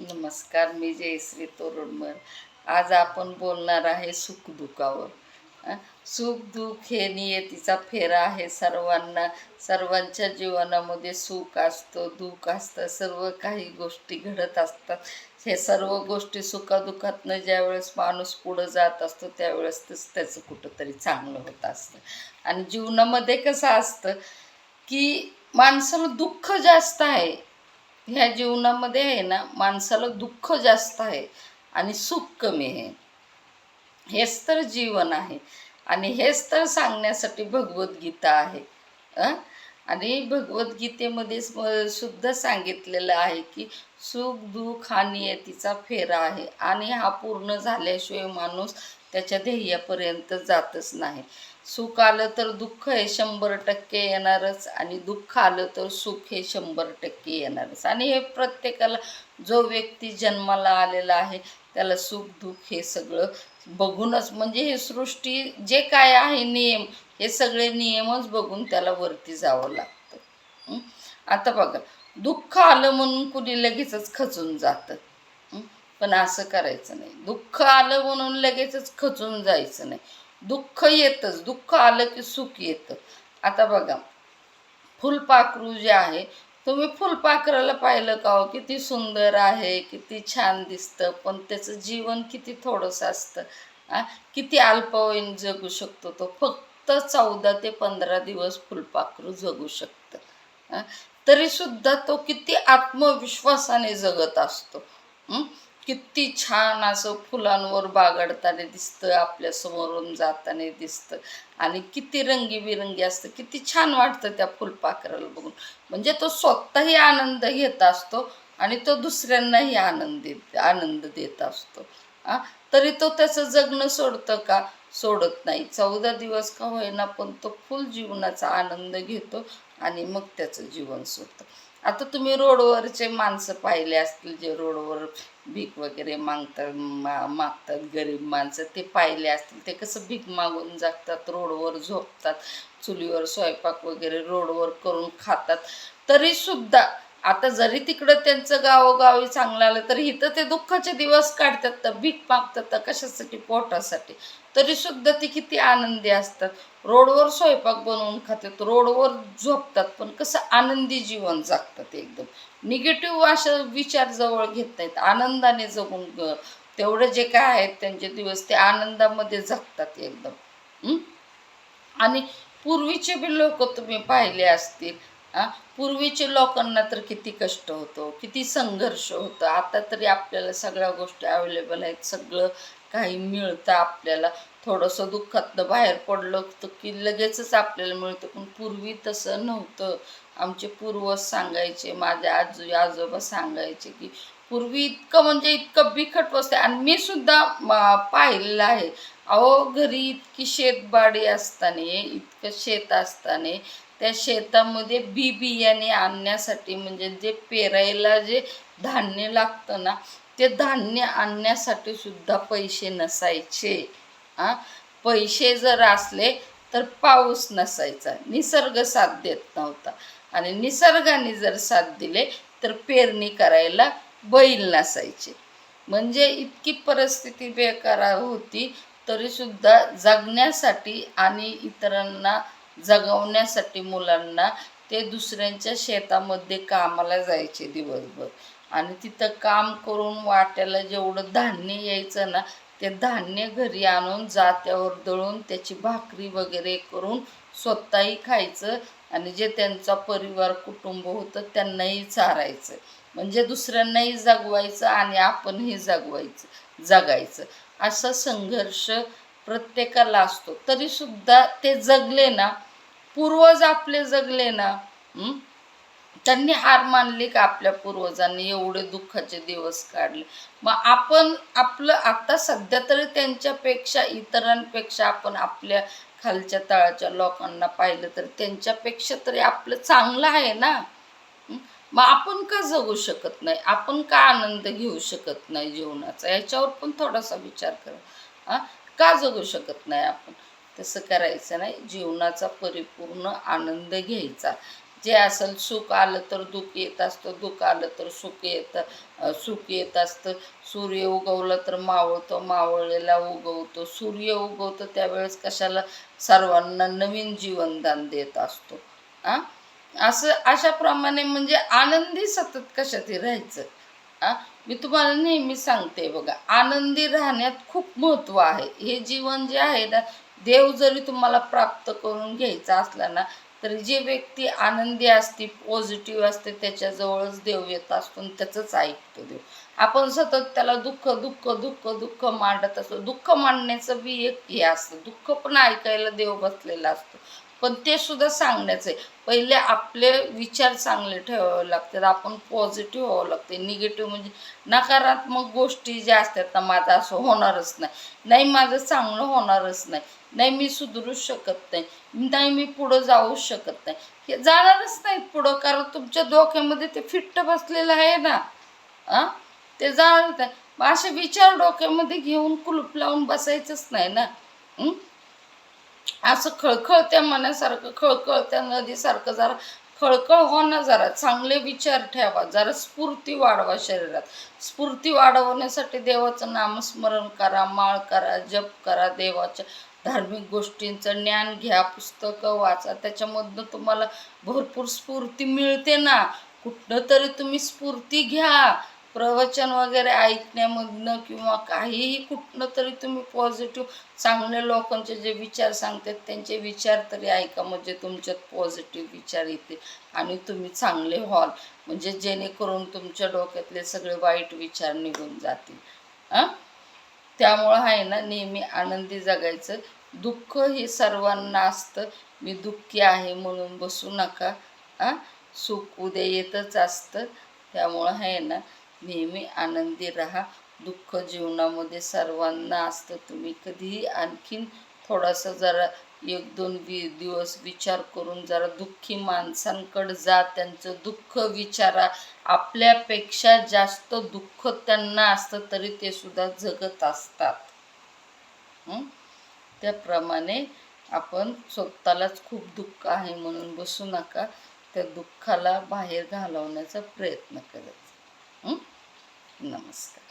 नमस्कार मी जयश्री तोरडमर आज आपण बोलणार आहे सुखदुःखावर अं, सुख दुःख हे नियतीचा फेरा आहे. सर्वांना सर्वांच्या जीवनामध्ये सुख असतं दुःख असतं सर्व काही गोष्टी घडत असतात. हे सर्व गोष्टी सुखादुःखातनं ज्यावेळेस माणूस पुढं जात असतो त्यावेळेस त्याचं कुठंतरी चांगलं होत असतं. आणि जीवनामध्ये कसं असतं की माणसाला दुःख जास्त आहे. ह्या जीवनामध्ये आहे ना माणसाला दुःख जास्त आहे आणि सुख कमी आहे. हेच तर जीवन आहे. आणि हेच तर सांगण्यासाठी भगवद्गीता आहे. आणि भगवद्गीतेमध्ये सुद्धा सांगितलेलं आहे की सुख दुःख हा नियतीचा फेरा आहे आणि हा पूर्ण झाल्याशिवाय माणूस त्याच्या ध्येयापर्यंत जातच नाही. सुख आलं तर दुःख हे शंभर टक्के येणारच आणि दुःख आलं तर सुख हे शंभर टक्के येणारच. आणि हे प्रत्येकाला जो व्यक्ती जन्माला आलेला आहे त्याला सुख दुःख हे सगळं बघूनच म्हणजे हे सृष्टी जे काय आहे नियम हे सगळे नियमच बघून त्याला वरती जावं लागतं. आता बघा दुःख आलं म्हणून कुणी लगेचच खचून जातं. पण असं करायचं नाही. दुःख आलं म्हणून लगेचच खचून जायचं नाही. दुःख येतच दुःख आलं की सुख येतं. आता बघा फुलपाखरू जे आहे तुम्ही फुलपाखराला पाहिलं का हो? किती सुंदर आहे किती छान दिसतं पण त्याचं जीवन किती थोडंसं असतं. किती अल्पवयीन जगू शकतो तो? फक्त चौदा ते पंधरा दिवस फुलपाखरू जगू शकतं. तरीसुद्धा तो किती आत्मविश्वासाने जगत असतो. किती छान असं फुलांवर बागडताना दिसतं आपल्या समोरून जाताना दिसतं. आणि किती रंगीबिरंगी असतं. किती छान वाटतं त्या फुलपाखराला बघून. म्हणजे तो स्वतःही आनंद घेत असतो आणि तो दुसऱ्यांनाही आनंद देत आनंद देत असतो. आ तरी तो त्याचं जगणं सोडतं का? सोडत नाही. चौदा दिवस का होईना पण तो फुल जीवनाचा आनंद घेतो आणि मग त्याचं जीवन सोडतं. आता तुम्ही रोडवरचे माणसं पाहिले असतील जे रोडवर भीक वगैरे मागतात मा मागतात गरीब माणसं ते पाहिले असतील. ते कसं भीक मागून जागतात रोडवर झोपतात चुलीवर स्वयंपाक वगैरे रोडवर करून खातात. तरीसुद्धा आता जरी तिकडं त्यांचं गावोगावी चांगलं आलं तरी इथं ते दुःखाचे दिवस काढतात. तर भीक मागतात तर कशासाठी? पोटासाठी? तरीसुद्धा ती किती आनंदी असतात. रोडवर स्वयंपाक बनवून खातात रोडवर झोपतात पण कसं आनंदी जीवन जगतात एकदम. निगेटिव्ह अशा विचार जवळ घेत नाहीत आनंदाने जगून तेवढं जे काय आहेत त्यांचे दिवस ते आनंदामध्ये जगतात एकदम. आणि पूर्वीचे बी लोक तुम्ही पाहिले असतील पूर्वीचे लोकांना तर किती कष्ट होतो किती संघर्ष होतं. आता तरी आपल्याला सगळ्या गोष्टी अवेलेबल आहेत सगळं काही मिळतं आपल्याला. थोडंसं दुःखातनं बाहेर पडलं तर की लगेचच आपल्याला मिळतं. पण पूर्वी तसं नव्हतं. आमचे पूर्वज सांगायचे माझे आजू आजोबा सांगायचे की पूर्वी इतकं म्हणजे इतकं बिकट वस्ते आणि मी सुद्धा पाहिलेलं आहे. अहो घरी इतकी शेतबाडी असताना इतकं शेत असताना त्या शेतामध्ये बी बियाणे आणण्यासाठी म्हणजे जे पेरायला जे धान्य लागतं ना ते धान्य आणण्यासाठी सुद्धा पैसे नसायचे. आ? पैसे जर असले तर पाऊस नसायचा. निसर्ग साथ देत नव्हता. आणि निसर्गाने जर साथ दिले तर पेरणी करायला बैल नसायचे. म्हणजे इतकी परिस्थिती बेकार होती तरीसुद्धा जगण्यासाठी आणि इतरांना जगवण्यासाठी मुलांना ते दुसऱ्यांच्या शेतामध्ये कामाला जायचे दिवसभर. आणि तिथं काम करून वाट्याला जेवढं धान्य यायचं ना ते धान्य घरी आणून जात्यावर दळून त्याची भाकरी वगैरे करून स्वतःही खायचं आणि जे त्यांचा परिवार कुटुंब होतं त्यांनाही चारायचं. म्हणजे दुसऱ्यांनाही जगवायचं आणि आपणही जगवायचं जगायचं. असा संघर्ष प्रत्येकाला असतो. तरीसुद्धा ते जगले ना पूर्वज आपले जगले ना त्यांनी हार मानली का आपल्या पूर्वजांनी? एवढे दुःखाचे दिवस काढले. मग आपण आपलं आता सध्या तरी त्यांच्यापेक्षा इतरांपेक्षा आपण आपल्या खालच्या तळाच्या लोकांना पाहिलं तर त्यांच्यापेक्षा तरी आपलं चांगलं आहे ना? मग आपण का जगू शकत नाही? आपण का आनंद घेऊ शकत नाही जीवनाचा? याच्यावर पण थोडासा विचार करा. का जगू शकत नाही आपण? तसं करायचं नाही. जीवनाचा परिपूर्ण आनंद घ्यायचा. जे असेल सुख आलं तर दुःख येत असतं दुःख आलं तर सुख येतं सुख येत असतं. सूर्य उगवलं तर मावळतो मावळलेला उगवतो. सूर्य उगवतो त्यावेळेस कशाला? सर्वांना नवीन जीवनदान देत असतो. आ असं अशाप्रमाणे म्हणजे आनंदी सतत कशातही राहायचं. आ मी तुम्हाला नेहमी सांगते बघा आनंदी राहण्यात खूप महत्त्व आहे. हे जीवन जे आहे ना देव जरी तुम्हाला प्राप्त करून घ्यायचा असला ना तर जी व्यक्ती आनंदी असते पॉझिटिव्ह असते त्याच्याजवळच देव येत असतो आणि त्याचंच ऐकतो देव. आपण सतत त्याला दुःख दुःख दुःख दुःख मांडत असतो. दुःख मांडण्याचं बी एक हे असतं. दुःख पण ऐकायला देव बसलेला असतो. पण ते सुद्धा सांगण्याचं आहे. पहिले आपले विचार चांगले ठेवावे लागतात. आपण पॉझिटिव्ह व्हावं लागते. निगेटिव्ह म्हणजे नकारात्मक गोष्टी ज्या असतात ना माझं असं होणारच नाही. नाही माझं चांगलं होणारच नाही. नाही मी सुधरूच शकत नाही. नाही मी पुढं जाऊच शकत नाही. हे जाणारच नाहीत पुढं कारण तुमच्या डोक्यामध्ये ते फिट्ट बसलेलं आहे ना. आ ते जाणार नाही. मग असे विचार डोक्यामध्ये घेऊन कुलूप लावून बसायचंच नाही ना. असं खळखळत्या मनासारखं खळखळत्या नदीसारखं जरा खळखळ हो ना जरा. चांगले विचार ठेवा. जरा स्फूर्ती वाढवा शरीरात. स्फूर्ती वाढवण्यासाठी देवाचं नामस्मरण करा माळ करा जप करा देवाच्या धार्मिक गोष्टींचं ज्ञान घ्या पुस्तकं वाचा. त्याच्यामधनं तुम्हाला भरपूर स्फूर्ती मिळते ना. कुठनं तरी तुम्ही स्फूर्ती घ्या. प्रवचन वगैरे ऐकण्यामधनं किंवा काहीही कुठनं तरी तुम्ही पॉझिटिव्ह चांगल्या लोकांचे जे विचार सांगतात त्यांचे विचार तरी ऐका. म्हणजे तुमच्यात पॉझिटिव्ह विचार येते आणि तुम्ही चांगले व्हाल. म्हणजे जेणेकरून तुमच्या डोक्यातले सगळे वाईट विचार निघून जातील. हां? त्यामुळं आहे ना नेहमी आनंदी जगायचं. दुःख हे सर्वांना असतं. मी दुःखी आहे म्हणून बसू नका. आ? सुख उद्या येतच असतं. त्यामुळं आहे ना नेहमी आनंदी राहा. दुःख जीवनामध्ये सर्वांना असतं. तुम्ही कधीही आणखीन थोडासा जरा एक दोन वि दिवस विचार करून जरा दुःखी माणसांकडे जा. त्यांचं दुःख विचारा. आपल्यापेक्षा जास्त दुःख त्यांना असतं तरी ते सुद्धा जगत असतात. हं? त्याप्रमाणे आपण स्वतःलाच खूप दुःख आहे म्हणून बसू नका. त्या दुःखाला बाहेर घालवण्याचा प्रयत्न करत नमस्कार.